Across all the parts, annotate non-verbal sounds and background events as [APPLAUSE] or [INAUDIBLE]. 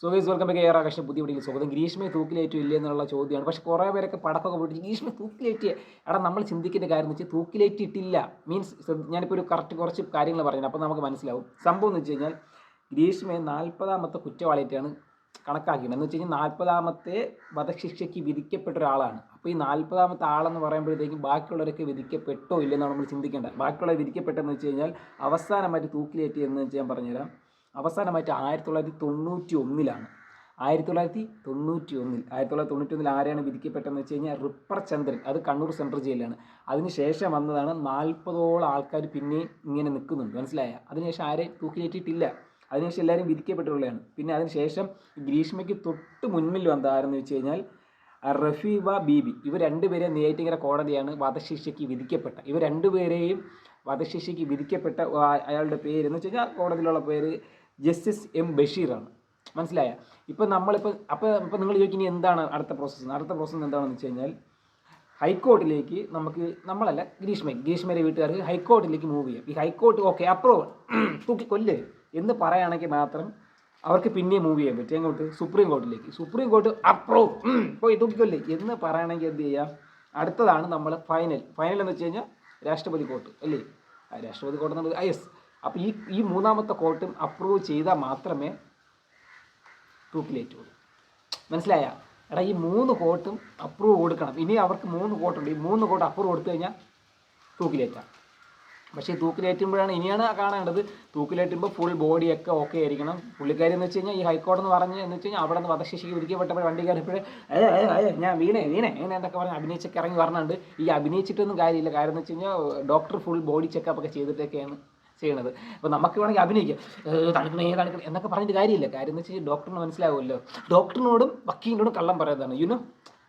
So guys welcome back ഏറെ ആകാശം പുതിയ വീഡിയോയിൽ സ്വാഗതം. ഗ്രീഷ്മയെ തൂക്കിലേറ്റു ഇല്ല എന്നുള്ള ചോദ്യമാണ്. പക്ഷേ കുറേ പേരൊക്കെ പടക്കമൊക്കെ പോയിട്ട് ഗ്രീഷ്മ തൂക്കിലേറ്റിയ എടാ നമ്മൾ ചിന്തിക്കേണ്ട കാര്യം എന്ന് വെച്ചാൽ തൂക്കിലേറ്റിട്ടില്ല മീൻസ് ഞാനിപ്പോൾ ഒരു കറക്റ്റ് കുറച്ച് കാര്യങ്ങൾ പറഞ്ഞു അപ്പോൾ നമുക്ക് മനസ്സിലാവും. സംഭവം എന്ന് വെച്ച് കഴിഞ്ഞാൽ ഗ്രീഷ്മയെ നാൽപ്പതാമത്തെ കുറ്റവാളിയായിട്ടാണ് കണക്കാക്കിയത്. എന്ന് വെച്ച് കഴിഞ്ഞാൽ നാൽപ്പതാമത്തെ വധശിക്ഷയ്ക്ക് വിധിക്കപ്പെട്ട ഒരാളാണ്. അപ്പോൾ ഈ നാൽപ്പതാമത്തെ ആളെന്ന് പറയുമ്പോഴത്തേക്കും ബാക്കിയുള്ളവരൊക്കെ വിധിക്കപ്പെട്ടോ ഇല്ലെന്നാണ് നമ്മൾ ചിന്തിക്കേണ്ടത്. ബാക്കിയുള്ളവർ വിധിക്കപ്പെട്ടെന്ന് വെച്ച് കഴിഞ്ഞാൽ അവസാനമായിട്ട് തൂക്കിലേറ്റിയെന്ന് വെച്ച് ഞാൻ പറഞ്ഞുതരാം. അവസാനമായിട്ട് ആയിരത്തി തൊള്ളായിരത്തി തൊണ്ണൂറ്റി ഒന്നിലാണ് ആയിരത്തി തൊള്ളായിരത്തി തൊണ്ണൂറ്റി ഒന്നിൽ ആയിരത്തി തൊള്ളായിരത്തി തൊണ്ണൂറ്റി ഒന്നിൽ ആരെയാണ് വിധിക്കപ്പെട്ടതെന്ന് വെച്ച് കഴിഞ്ഞാൽ റിപ്പർ ചന്ദ്രൻ അത് കണ്ണൂർ സെൻട്രൽ ജയിലിലാണ്. അതിനുശേഷം വന്നതാണ് നാൽപ്പതോളം ആൾക്കാർ പിന്നെ ഇങ്ങനെ നിൽക്കുന്നുണ്ട്. മനസ്സിലായ? അതിനുശേഷം ആരെയും തൂക്കിലേറ്റിയിട്ടില്ല അതിനുശേഷം എല്ലാവരും വിധിക്കപ്പെട്ടുള്ളതാണ് പിന്നെ അതിനുശേഷം ഗ്രീഷ്മയ്ക്ക് തൊട്ട് മുൻപിൽ വന്ന ആരെന്ന് വെച്ച് കഴിഞ്ഞാൽ റഫീബ ബീബി. ഇവർ രണ്ടുപേരെയും നെയ്യാറ്റിങ്കര കോടതിയാണ് വധശിക്ഷയ്ക്ക് വിധിക്കപ്പെട്ട. ഇവർ രണ്ടുപേരെയും വധശിക്ഷയ്ക്ക് വിധിക്കപ്പെട്ട അയാളുടെ പേര് എന്ന് വെച്ച് കഴിഞ്ഞാൽ കോടതിയിലുള്ള പേര് ജസ്റ്റിസ് എം ബഷീറാണ്. മനസ്സിലായ? ഇപ്പം നമ്മളിപ്പോൾ അപ്പോൾ ഇപ്പം നിങ്ങൾ ചോദിക്കും ഇനി എന്താണ് അടുത്ത പ്രോസസ്സ് അടുത്ത പ്രോസസ്സ് എന്താണെന്ന് വെച്ച് കഴിഞ്ഞാൽ ഹൈക്കോർട്ടിലേക്ക് നമുക്ക് നമ്മളല്ല ഗ്രീഷ്മ ഗ്രീഷ്മയുടെ വീട്ടുകാർക്ക് ഹൈക്കോർട്ടിലേക്ക് മൂവ് ചെയ്യാം. ഈ ഹൈക്കോർട്ട് ഓക്കെ അപ്രൂവൽ [CLEARS THROAT] തൂക്കി കൊല്ല്. എന്ന് പറയുകയാണെങ്കിൽ മാത്രം അവർക്ക് പിന്നെ മൂവ് ചെയ്യാൻ പറ്റും. എങ്ങോട്ട്? സുപ്രീം കോർട്ടിലേക്ക് സുപ്രീം കോർട്ട് അപ്രൂവ് പോയി തൂക്കിക്കൊല്ലേ എന്ന് പറയുകയാണെങ്കിൽ എന്ത് ചെയ്യാം? അടുത്തതാണ് നമ്മൾ ഫൈനൽ ഫൈനൽ എന്ന് വെച്ച് കഴിഞ്ഞാൽ രാഷ്ട്രപതി കോർട്ട് അല്ലേ? രാഷ്ട്രപതി കോർട്ട് എന്നുള്ളത് യെസ് അപ്പോൾ ഈ ഈ മൂന്നാമത്തെ കോർട്ടും അപ്രൂവ് ചെയ്താൽ മാത്രമേ തൂക്കിലേറ്റുള്ളൂ മനസ്സിലായ? എടാ ഈ മൂന്ന് കോട്ടും അപ്രൂവ് കൊടുക്കണം. ഇനി അവർക്ക് മൂന്ന് കോട്ടുണ്ട് ഈ മൂന്ന് കോട്ട് അപ്രൂവ് കൊടുത്തു കഴിഞ്ഞാൽ തൂക്കിലേറ്റാം പക്ഷേ തൂക്കിലേറ്റുമ്പോഴാണ് ഇനിയാണ് കാണേണ്ടത്. തൂക്കിലേറ്റുമ്പോൾ ഫുൾ ബോഡിയൊക്കെ ഓക്കെ ആയിരിക്കണം. പുള്ളിക്കാരി എന്ന് വെച്ച് കഴിഞ്ഞാൽ ഈ ഹൈക്കോടതി എന്ന് പറഞ്ഞ് എന്ന് വെച്ച് കഴിഞ്ഞാൽ അവിടെ നിന്ന് വധശിക്ഷയ്ക്ക് വിധിക്കപ്പെട്ടപ്പോൾ വണ്ടി ഏ, ഞാൻ വീണേ വീണേ വീണേ എന്നൊക്കെ പറഞ്ഞ് അഭിനയിച്ചൊക്കെ ഇറങ്ങി വരണുണ്ട്. ഈ അഭിനയിച്ചിട്ടൊന്നും കാര്യമില്ല. കാര്യം എന്ന് വെച്ച് കഴിഞ്ഞാൽ ഡോക്ടർ ഫുൾ ബോഡി ചെക്കപ്പ് ഒക്കെ ചെയ്തിട്ടൊക്കെയാണ് ചെയ്യണത്. അപ്പോൾ നമുക്ക് വേണമെങ്കിൽ അഭിനയിക്കാം. തണുക്കണേ തണുക്കണേ എന്നൊക്കെ പറഞ്ഞിട്ട് കാര്യമില്ല. കാര്യം എന്ന് വെച്ചാൽ ഡോക്ടറിന് മനസ്സിലാവുമല്ലോ. ഡോക്ടറിനോടും വക്കീലിനോടും കള്ളം പറയുന്നതാണ് യുനോ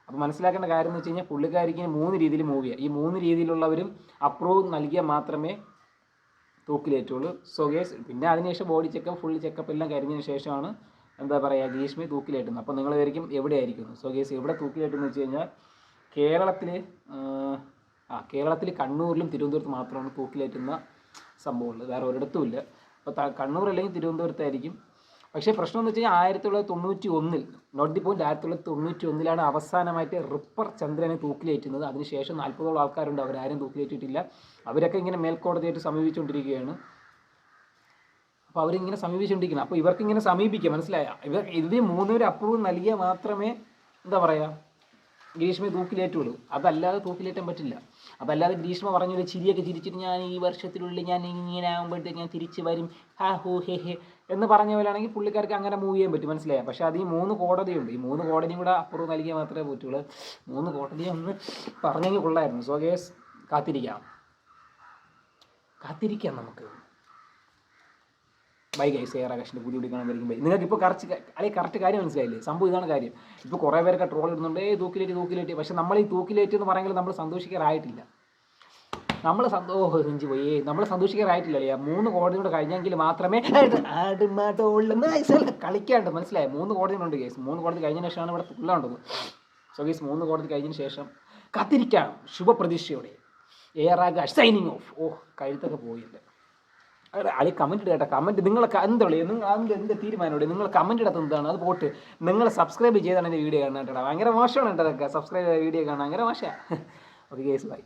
അപ്പോൾ മനസ്സിലാക്കേണ്ട കാര്യം എന്ന് വെച്ച് കഴിഞ്ഞാൽ പുള്ളിക്കാരിക്ക് മൂന്ന് രീതിയിൽ മൂവ് ചെയ്യാം. ഈ മൂന്ന് രീതിയിലുള്ളവരും അപ്രൂവ് നൽകിയാൽ മാത്രമേ തൂക്കിലേറ്റുള്ളൂ. സോ ഗേസ് പിന്നെ അതിനുശേഷം ബോഡി ചെക്കപ്പ് ഫുൾ ചെക്കപ്പ് എല്ലാം കഴിഞ്ഞതിന് ശേഷമാണ് എന്താ പറയുക ഗ്രീഷ്മി തൂക്കിലേറ്റുന്നത്. അപ്പോൾ നിങ്ങൾ എവിടെ എവിടെയായിരിക്കുന്നു? സോ ഗേസ് എവിടെ തൂക്കിലേറ്റെന്ന് വെച്ച് കഴിഞ്ഞാൽ കേരളത്തിൽ ആ കേരളത്തിൽ കണ്ണൂരിലും തിരുവനന്തപുരത്തും മാത്രമാണ് തൂക്കിലേറ്റുന്ന സംഭവമുള്ളത് വേറെ ഒരിടത്തും ഇല്ല. അപ്പോൾ കണ്ണൂർ അല്ലെങ്കിൽ തിരുവനന്തപുരത്തായിരിക്കും പക്ഷേ പ്രശ്നം എന്ന് വെച്ച് കഴിഞ്ഞാൽ ആയിരത്തി തൊള്ളായിരത്തി തൊണ്ണൂറ്റി ഒന്നിൽ നോട്ട് ദി പോയിന്റ് ആയിരത്തി തൊള്ളായിരത്തി തൊണ്ണൂറ്റി ഒന്നിലാണ് അവസാനമായിട്ട് റിപ്പർ ചന്ദ്രനെ തൂക്കിലേറ്റുന്നത്. അതിനുശേഷം നാൽപ്പതോളം ആൾക്കാരുണ്ട്. അവരാരും തൂക്കിലേറ്റിട്ടില്ല അവരൊക്കെ ഇങ്ങനെ മേൽക്കോടതിയായിട്ട് സമീപിച്ചുകൊണ്ടിരിക്കുകയാണ്. അപ്പോൾ അവരിങ്ങനെ സമീപിച്ചുകൊണ്ടിരിക്കണം അപ്പോൾ ഇവർക്ക് ഇങ്ങനെ സമീപിക്കുക. മനസ്സിലായ? ഇവർ ഇതിന് മൂന്നുപേർ അപ്രൂവ് നൽകിയാൽ മാത്രമേ എന്താ പറയുക ഗ്രീഷ്മയെ തൂക്കിലേറ്റുള്ളൂ. അതല്ലാതെ തൂക്കിലേറ്റാൻ പറ്റില്ല. അതല്ലാതെ ഗ്രീഷ്മ പറഞ്ഞൊരു ചിരിയൊക്കെ ചിരിച്ചിട്ട് ഞാൻ ഈ വർഷത്തിനുള്ളിൽ ഞാൻ ഇങ്ങനെ ആകുമ്പോഴത്തേക്ക് ഞാൻ തിരിച്ച് വരും. ഹാ ഹോ ഹേ ഹേ എന്ന് പറഞ്ഞ പോലെയാണെങ്കിൽ പുള്ളിക്കാർക്ക് അങ്ങനെ മൂവ് ചെയ്യാൻ പറ്റും. മനസ്സിലായ? പക്ഷേ അത് ഈ മൂന്ന് കോടതിയുണ്ട്. ഈ മൂന്ന് കോടതിയും കൂടെ അപ്രൂവ് നൽകിയാൽ മാത്രമേ പറ്റുള്ളൂ. മൂന്ന് കോടതിയും ഒന്ന് പറഞ്ഞെങ്കിൽ കൊള്ളായിരുന്നു സോ കേസ് കാത്തിരിക്കാം. കാത്തിരിക്കാം നമുക്ക്. ബൈ ഗൈസ് എയർ ആകാശിന്റെ പുതിയ വീഡിയോ കാണാൻ ബൈ നിങ്ങൾക്ക് ഇപ്പോൾ കറച്ച് അല്ലെങ്കിൽ കറക്റ്റ് കാര്യം മനസ്സിലായില്ലേ? സംഭവം ഇതാണ് കാര്യം. ഇപ്പോൾ കുറേ പേരൊക്കെ ട്രോൾ ഇടുന്നുണ്ട്. ഏ തൂക്കിലേറ്റ് തൂക്കിലേറ്റ്. പക്ഷെ നമ്മൾ ഈ തൂക്കിലേറ്റ് എന്ന് പറയുമ്പോൾ നമ്മൾ സന്തോഷിക്കാറായിട്ടില്ല. നമ്മൾ സന്തോഷം ഇഞ്ചി പോയി. നമ്മൾ സന്തോഷിക്കാറായിട്ടില്ല അല്ലേ? മൂന്ന് കോടതി കൂടെ കഴിഞ്ഞെങ്കിൽ മാത്രമേ കളിക്കാണ്ട് മനസ്സിലായി? മൂന്ന് കോടതികളുണ്ട് കേസ് മൂന്ന് കോടതി കഴിഞ്ഞതിന് ശേഷമാണ് ഇവിടെ തുള്ളാണ്ടത്. സോ കേസ് മൂന്ന് കോടതി കഴിഞ്ഞതിന് ശേഷം കാത്തിരിക്കാം. ശുഭപ്രതീക്ഷയോടെ. എയർ ആകാശ് സൈനിങ് ഓഫ് ഓ കഴുത്തൊക്കെ അവിടെ അളി കമന്റ് ഇടട്ടെ കമന്റ് നിങ്ങളൊക്കെ എന്താ നിങ്ങൾ അതിന്റെ എന്ത് തീരുമാനമുണ്ട് നിങ്ങൾ കമന്റ് ഇടാത്ത എന്താണ്? അത് പോട്ട്. നിങ്ങൾ സബ്സ്ക്രൈബ് ചെയ്താണ് എന്റെ വീഡിയോ കാണാൻ കേട്ടോ. ഭയങ്കര മോശമാണ് കേട്ടോ അതൊക്കെ സബ്സ്ക്രൈബ് വീഡിയോ കാണാൻ. ഭയങ്കര മോശമാണ്. Okay case by